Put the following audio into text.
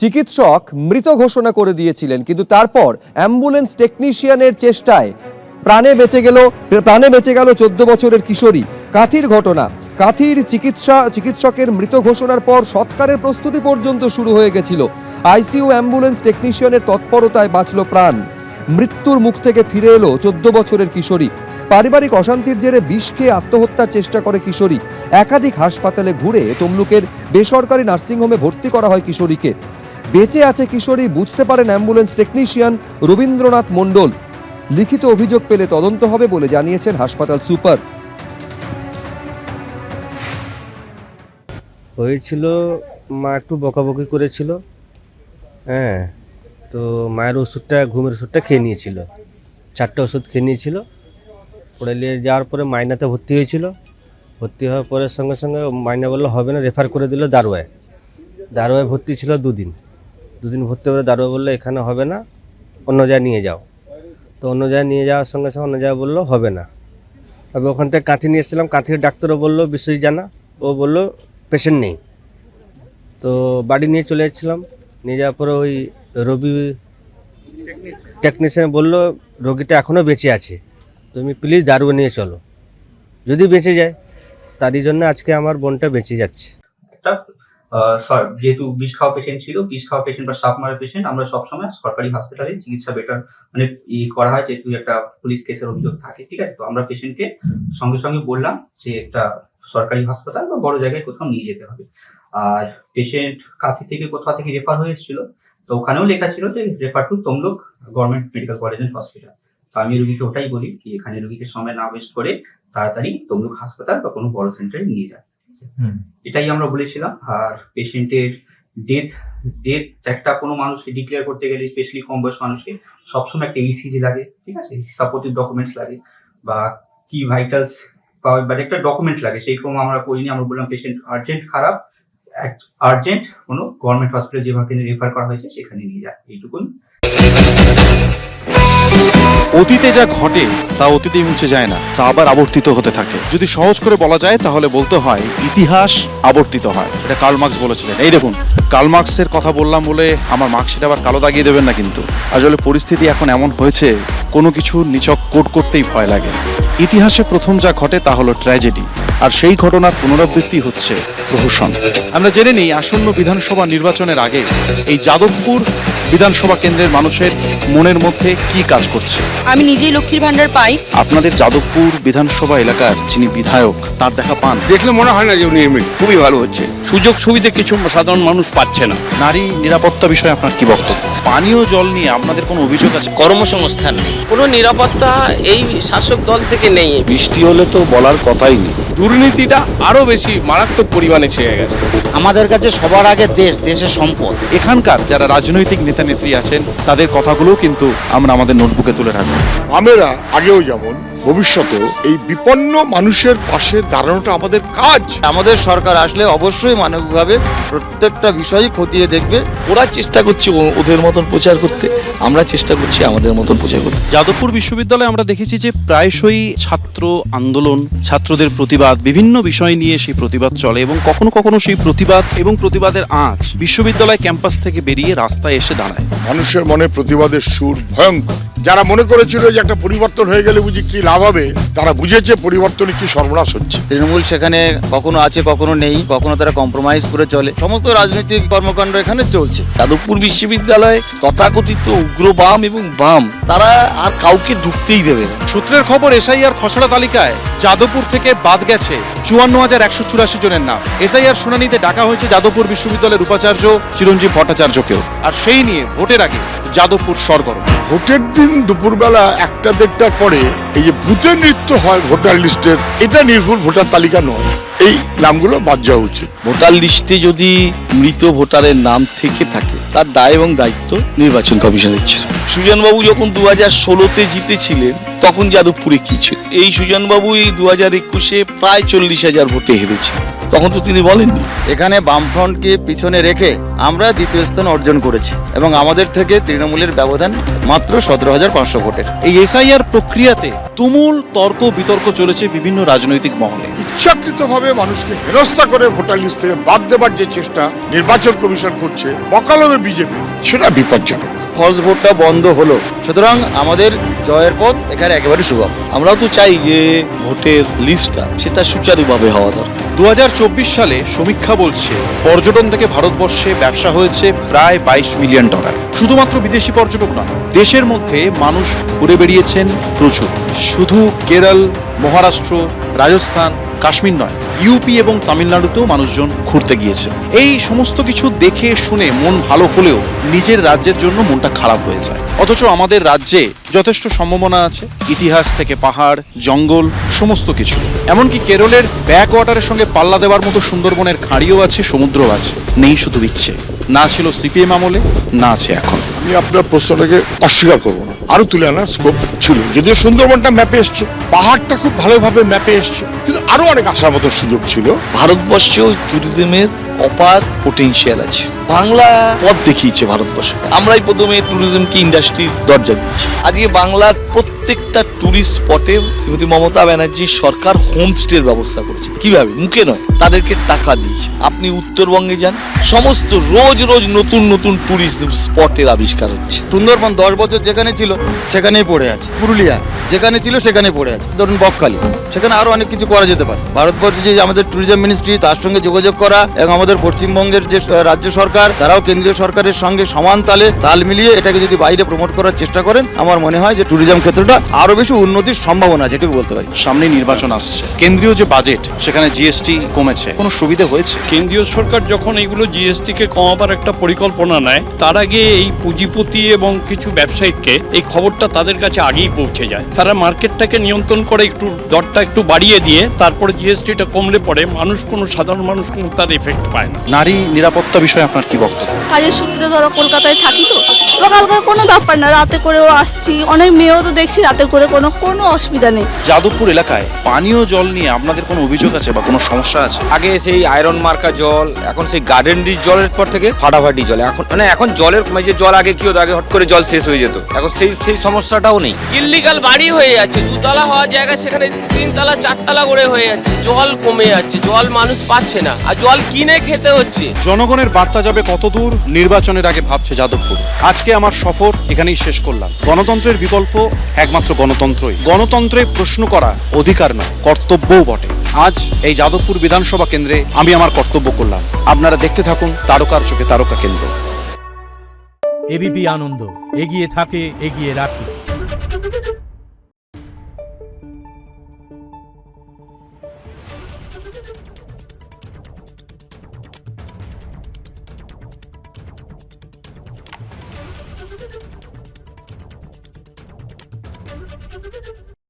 চিকিৎসক মৃত ঘোষণা করে দিয়েছিলেন, কিন্তু তারপর অ্যাম্বুলেন্স টেকনিশিয়ানের চেষ্টায় প্রাণে বেঁচে গেল, প্রাণে বেঁচে গেল চোদ্দ বছরের কিশোরী। কাথির ঘটনা, কাথির চিকিৎসা, চিকিৎসকের মৃত ঘোষণার পর সৎকারের প্রস্তুতি পর্যন্ত শুরু হয়ে গেছিল। আইসিইউ অ্যাম্বুলেন্স টেকনিশিয়ানের তৎপরতায় বাঁচল প্রাণ। মৃত্যুর মুখ থেকে ফিরে এলো চোদ্দ বছরের কিশোরী। পারিবারিক অশান্তির জেরে বিষ খেয়ে আত্মহত্যার চেষ্টা করে কিশোরী। একাধিক হাসপাতালে ঘুরে তমলুকের বেসরকারি নার্সিংহোমে ভর্তি করা হয় কিশোরীকে। বেঁচে আছে কিশোরী, বুঝতে পারেন অ্যাম্বুলেন্স টেকনিশিয়ান রবীন্দ্রনাথ মণ্ডল। লিখিত অভিযোগ পেলে তদন্ত হবে বলে জানিয়েছেন হাসপাতাল সুপার। হয়েছিল, মা একটু বকাবকি করেছিল হ্যাঁ তো মায়ের ওষুধটা, ঘুমের ওষুধটা খেয়ে নিয়েছিল, চারটে ওষুধ খেয়ে নিয়েছিল পড়ে নিয়ে যাওয়ার পরে মাইনাতে ভর্তি হয়েছিল, ভর্তি হওয়ার পরে সঙ্গে সঙ্গে মাইনা বলল, হবে না রেফার করে দিল দারোয়ায়। দারোয়ায় ভর্তি ছিল দুদিন। দুদিন ভর্তি করে দারোয়া বলল, এখানে হবে না, অন্য জায়গায় নিয়ে যাও। তো অন্য জায়গায় নিয়ে যাওয়ার সঙ্গে সঙ্গে অন্য জায়গায় বলল, হবে না। তবে ওখান থেকে কাঁথি নিয়ে এসেছিলাম। কাঁথির ডাক্তারও বলল বিষয় জানা। ও বলল, পেশেন্ট নেই। তো বাড়ি নিয়ে চলে যাচ্ছিলাম। নিয়ে যাওয়ার পরে ওই রবি টেকনিশিয়ান বলল, রোগীটা এখনও বেঁচে আছে, তুমি প্লিজ দারুয়া নিয়ে চলো। যদি বেঁচে যায়, তারই জন্য আজকে আমার বোনটা বেঁচে যাচ্ছে। যেহেতু বিষ খাওয়া পেশেন্ট ছিল, বিষ খাওয়া পেশেন্ট বা সাপ মারা পেশেন্ট আমরা সবসময় সরকারি হসপিটালে চিকিৎসা বেটার মানে ই করা হয়, যেহেতু একটা পুলিশ কেসের অভিযোগ থাকে, ঠিক আছে? তো আমরা পেশেন্টকে সঙ্গে সঙ্গে বললাম যে একটা সরকারি হাসপাতাল বা বড় জায়গায় কোথাও নিয়ে যেতে হবে। আর পেশেন্ট কাঁথি থেকে কোথাও থেকে রেফার হয়ে এসেছিল, তো ওখানেও লেখা ছিল যে refer to Tamluk government medical college and hospital তো আমি রুগীকে ওটাই বলি, কি এখানে রুগীকে সময় না ওয়েস্ট করে তাড়াতাড়ি তমলুক হাসপাতাল বা কোনো বড় সেন্টারে নিয়ে যান। এটাই আমরা বলেছিলাম, আর পেশেন্টের ডেথ ডেথ একটা কোনো মানুষকে ডিক্লেয়ার করতে গেলে স্পেশালি কম বয়স মানুষকে, সবসময় একটা ইসিজি লাগে, ঠিক আছে? সাপোর্টিভ ডকুমেন্টস লাগে, বা কি ভাইটালস বা একটা ডকুমেন্ট লাগে, সেই ক্রম আমরা করিনি, আমরা বললাম পেশেন্ট আর্জেন্ট খারাপ আর্জেন্ট কোনো গভর্নমেন্ট হসপিটাল যেভাবে রেফার করা হয়েছে, সেখানে নিয়ে যায় এইটুকুন। অতীতে যা ঘটে, তা অতীতেই মুছে যায় না, তা আবার আবর্তিত হতে থাকে। যদি সহজ করে বলা যায়, তাহলে বলতে হয়, ইতিহাস আবর্তিত হয়। এটা কার্ল মার্কস বলেছিলেন। এই দেখুন, কার্ল মার্কসের কথা বললাম বলে আমার মার্কশিট আবার কালো দাগিয়ে দেবেন না কিন্তু। আসলে পরিস্থিতি এখন এমন হয়েছে, কোনো কিছু নিচক কোট করতেই ভয় লাগে। ইতিহাসে প্রথম যা ঘটে, তা হলো ট্র্যাজেডি। আর সেই ঘটনার পুনরাবৃত্তি হচ্ছে প্রহসন। আমরা জেনে নিই, আসন্ন বিধানসভা নির্বাচনের আগে এই যাদবপুর বিধানসভা কেন্দ্রের মানুষের মনের মধ্যে কি কাজ করছে? আমি নিজেই লক্ষ্মীর ভান্ডার পাই। আপনাদের যাদবপুর বিধানসভা এলাকার যিনি বিধায়ক তার দেখা পান? দেখলে মনে হয় না যে উনি এমএলএ। খুবই ভালো হচ্ছে। সুযোগ সুবিধা কিছু সাধারণ মানুষ পাচ্ছে না। নারী নিরাপত্তা বিষয়ে আপনার কি বক্তব্য? পানীয় জল নিয়ে আপনাদের কোনো অভিযোগ আছে? কর্মসংস্থান নেই। কোনো নিরাপত্তা এই শাসক দল থেকে নেই। বৃষ্টি হলে তো বলার কথাই নেই। দুর্নীতিটা আরও বেশি মারাত্মক পরিমাণে ছেয়ে গেছে। আমাদের কাছে সবার আগে দেশ দেশের সম্পদ। এখানকার যারা রাজনৈতিক নেতা নেত্রী আছেন তাদের কথাগুলো কিন্তু আমরা আমাদের নোটবুকে তুলে রাখব। আমরা আগেও যেমন ভবিষ্যতেও এই বিপন্ন মানুষের পাশে দাঁড়ানোটা আমাদের কাজ। আমাদের সরকার আসলে অবশ্যই মানবিকভাবে প্রত্যেকটা বিষয়ই খতিয়ে দেখবে। ওরা চেষ্টা করছে ও- ওদের মতন প্রচার করতে আমরা চেষ্টা করছি আমাদের মতন প্রচার করতে। যাদবপুর বিশ্ববিদ্যালয়ে আমরা দেখেছি যে প্রায়শই ছাত্র আন্দোলন ছাত্রদের প্রতিবাদ বিভিন্ন বিষয় নিয়ে সেই প্রতিবাদ চলে এবং কখনো কখনো সেই প্রতিবাদ এবং প্রতিবাদের আঁচ বিশ্ববিদ্যালয় ক্যাম্পাস থেকে বেরিয়ে রাস্তায় এসে দাঁড়ায়। মানুষের মনে প্রতিবাদের সুর ভয়ঙ্কর। যারা মনে করেছিল যে একটা পরিবর্তন হয়ে গেলে বুঝি কি লাভ হবে তারা বুঝেছে পরিবর্তনে কি সর্বনাশ হচ্ছে। তৃণমূল সেখানে কখনো আছে কখনো নেই কখনো তারা কম্প্রোমাইজ করে চলে। সমস্ত রাজনৈতিক কর্মকাণ্ড এখানে চলছে। যাদবপুর বিশ্ববিদ্যালয় তথাকথিত উগ্র বাম এবং বাম তারা আর কাউকে ঢুকতেই দেবে না। সূত্রের খবর এসআইআর খসড়া তালিকায় যাদবপুর থেকে বাদ গেছে চুয়ান্ন হাজার একশো চুরাশি জনের নাম। এসআইআর শুনানিতে ডাকা হয়েছে যাদবপুর বিশ্ববিদ্যালয়ের উপাচার্য চিরঞ্জীব ভট্টাচার্যকেও। আর সেই নিয়ে ভোটের আগে যাদবপুর সরগরম। ভোটের দিন দুপুরবেলা একটা দেড়টার পরে এই যে ভূতের নৃত্য হয় ভোটার লিস্টের, এটা নির্ভুল ভোটার তালিকা নয়। এই নামগুলো বাদ যাওয়া উচিত। ভোটার লিস্টে যদি মৃত ভোটারের নাম থেকে থাকে, তার দায় এবং দায়িত্ব নির্বাচন কমিশনের ছিল। সুজনবাবু যখন দু হাজার ষোলোতে জিতেছিলেন, তখন যাদবপুরে কি ছিল? এই সুজনবাবু এই দু হাজার একুশে প্রায় চল্লিশ হাজার ভোটে হেরেছে তখন তো তিনি বলেননি। এখানে বামফ্রন্টকে পিছনে রেখে আমরা দ্বিতীয় স্থান অর্জন করেছি এবং আমাদের থেকে তৃণমূলের ব্যবধান মাত্র সতেরো হাজার পাঁচশো ভোটের। এই এসআইআর প্রক্রিয়াতে তুমুল তর্ক বিতর্ক চলেছে বিভিন্ন রাজনৈতিক মহলে। ইচ্ছাকৃতভাবে মানুষকে হেনস্থা করে ভোটার লিস্ট থেকে বাদ দেবার যে চেষ্টা নির্বাচন কমিশন করছে বকালমে বিজেপি। সেটা বিপজ্জনক। ফলস ভোটটা বন্ধ হলো। সুতরাং আমাদের জয়ের পথ এখানে একেবারে সুগম। আমরাও তো চাই যে ভোটের লিস্টটা সেটা সুচারুভাবে হওয়া দরকার। দু হাজার চব্বিশ সালে সমীক্ষা বলছে, পর্যটন থেকে ভারতবর্ষে ব্যবসা হয়েছে প্রায় বাইশ মিলিয়ন ডলার। শুধুমাত্র বিদেশি পর্যটক নয়, দেশের মধ্যে মানুষ ঘুরে বেরিয়েছেন প্রচুর। শুধু কেরল, মহারাষ্ট্র, রাজস্থান, কাশ্মীর নয় ইউপি এবং তামিলনাড়ুতেও মানুষজন ঘুরতে গিয়েছে। এই সমস্ত কিছু দেখে শুনে মন ভালো হলেও নিজের রাজ্যের জন্য মনটা খারাপ হয়ে যায়। অথচ আমাদের রাজ্যে যথেষ্ট সম্ভাবনা আছে। ইতিহাস থেকে পাহাড়, জঙ্গল, সমস্ত কিছু। এমনকি কেরলের ব্যাক ওয়াটারের সঙ্গে পাল্লা দেওয়ার মতো সুন্দরবনের খাঁড়িও আছে, সমুদ্রও আছে। নেই শুধু ইচ্ছে। না ছিল সিপিএম আমলে, না আছে এখন। আমি আপনার প্রশ্নটাকে অস্বীকার করব না। আরও তুলে আনার স্কোপ ছিল। যদিও সুন্দরবনটা ম্যাপে এসছে। পাহাড়টা খুব ভালোভাবে ম্যাপে এসছে। কিন্তু আরও অনেক আসার মতো সুযোগ ছিল। ভারতবর্ষেও ট্যুরিজমের অপার পোটেনশিয়াল আছে। বাংলা পথ দেখিয়েছে ভারতবর্ষ। আমরাই প্রথমে ট্যুরিজমকে ইন্ডাস্ট্রির দরজা দিয়েছি। আজকে বাংলার প্রত্যেকটা ট্যুরিস্ট স্পটে শ্রীমতী মমতা ব্যানার্জি সরকার হোমস্টের ব্যবস্থা করেছে। কীভাবে? মুখে নয়, তাদেরকে টাকা দিয়েছে। আপনি উত্তরবঙ্গে যান, সমস্ত রোজ রোজ নতুন নতুন ট্যুরিস্ট স্পটের আবিষ্কার হচ্ছে। সুন্দরবন দশ বছর যেখানে ছিল, সেখানেই পড়ে আছে। পুরুলিয়া। যেখানে ছিল সেখানে পড়ে আছে। ধরুন বকখালি। সেখানে আরও অনেক কিছু করা যেতে পারে। ভারতবর্ষে যে আমাদের ট্যুরিজম মিনিস্ট্রি তার সঙ্গে যোগাযোগ করা এবং আমাদের পশ্চিমবঙ্গের যে রাজ্য সরকার তারাও কেন্দ্রীয় সরকারের সঙ্গে সমান তালে তাল মিলিয়ে এটাকে যদি বাইরে প্রমোট করার চেষ্টা করেন আমার মনে হয় যে ট্যুরিজম ক্ষেত্রটা আরও বেশি উন্নতির সম্ভাবনা আছে এটুকু বলতে পারি। সামনে নির্বাচন আসছে। কেন্দ্রীয় যে বাজেট সেখানে জিএসটি কমেছে। কোনো সুবিধে হয়েছে? কেন্দ্রীয় সরকার যখন এইগুলো জিএসটিকে কমাবার একটা পরিকল্পনা নেয় তার আগে এই পুঁজিপতি এবং কিছু ব্যবসায়ীকে এই খবরটা তাদের কাছে আগেই পৌঁছে যায়। তারা মার্কেটটাকে নিয়ন্ত্রণ করে একটু দরটা একটু বাড়িয়ে দিয়ে তারপরে জিএসটিটা কমলে পরে মানুষ কোনো সাধারণ মানুষ কোনো তার এফেক্ট পায় না। নারী নিরাপত্তা বিষয়ে আপনার কি বক্তব্য? কাজের সূত্রে ধরো কলকাতায় থাকি তো সকালকে কোনো ব্যাপার না রাতে করেও আসছি অনেক মেয়েও তো দেখছি রাতে করে কোনো কোনো অসুবিধা নেই। যাদবপুর এলাকায় পানীয় জল নিয়ে আপনাদের কোনো অভিযোগ আছে বা কোনো সমস্যা আছে? আগে সেই আয়রন মার্কা জল এখন সেই গার্ডেন রিচ জলের পর থেকে ফাটাফাটি জল এখন মানে এখন জলের মানে যে জল আগে কি হতো আগে হট করে জল শেষ হয়ে যেত। এখন সেই সেই সমস্যাটাও নেই। ইল্লিগাল বাড়ি হয়ে যাচ্ছে। দুতলা হওয়ার জায়গায় সেখানে তিনতলা চারতলা করে হয়ে যাচ্ছে। জল কমে যাচ্ছে জল মানুষ পাচ্ছে না। আর জল কিনে খেতে হচ্ছে। জনগণের বার্তা যাবে কত দূর নির্বাচনের আগে ভাবছে যাদবপুর। আজকে আমার সফর এখানেই শেষ করলাম। গণতন্ত্রের বিকল্প একমাত্র গণতন্ত্রই। গণতন্ত্রে প্রশ্ন করা অধিকার নয় কর্তব্যও বটে। আজ এই যাদবপুর বিধানসভা কেন্দ্রে আমি আমার কর্তব্য করলাম। আপনারা দেখতে থাকুন তারকার চোখে তারকা কেন্দ্র। এবিপি আনন্দ এগিয়ে থাকে এগিয়ে রাখি।